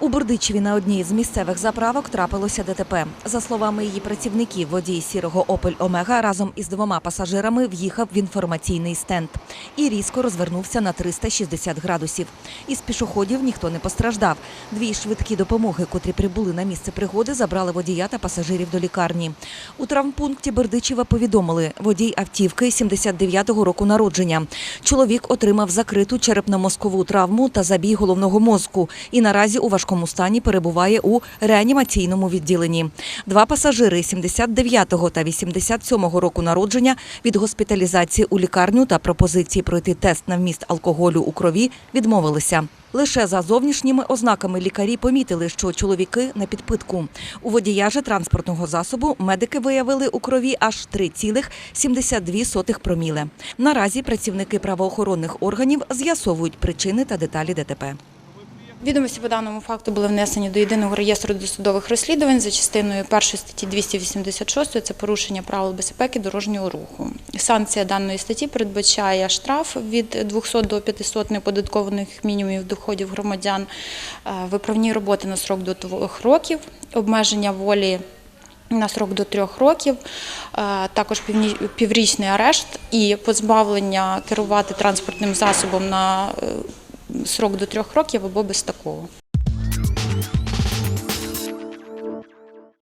У Бердичеві на одній з місцевих заправок трапилося ДТП. За словами її працівників, водій сірого Опель Омега разом із двома пасажирами в'їхав в інформаційний стенд і різко розвернувся на 360 градусів. Із пішоходів ніхто не постраждав. Дві швидкі допомоги, котрі прибули на місце пригоди, забрали водія та пасажирів до лікарні. У травмпункті Бердичева повідомили, водій автівки 79-го року народження. Чоловік отримав закриту черепно-мозкову травму та забій головного мозку і наразі у важкому стані перебуває у реанімаційному відділенні. Два пасажири 79-го та 87-го року народження від госпіталізації у лікарню та пропозиції пройти тест на вміст алкоголю у крові відмовилися. Лише за зовнішніми ознаками лікарі помітили, що чоловіки на підпитку. У водія же транспортного засобу медики виявили у крові аж 3,72 проміле. Наразі працівники правоохоронних органів з'ясовують причини та деталі ДТП. Відомості по даному факту були внесені до єдиного реєстру досудових розслідувань за частиною 1 статті 286 це порушення правил безпеки дорожнього руху. Санкція даної статті передбачає штраф від 200 до 500 неоподаткованих мінімумів доходів громадян, е, виправні роботи на срок до 2 років, обмеження волі на срок до трьох років, е, також піврічний арешт і позбавлення керувати транспортним засобом на е, срок до трьох років або без такого.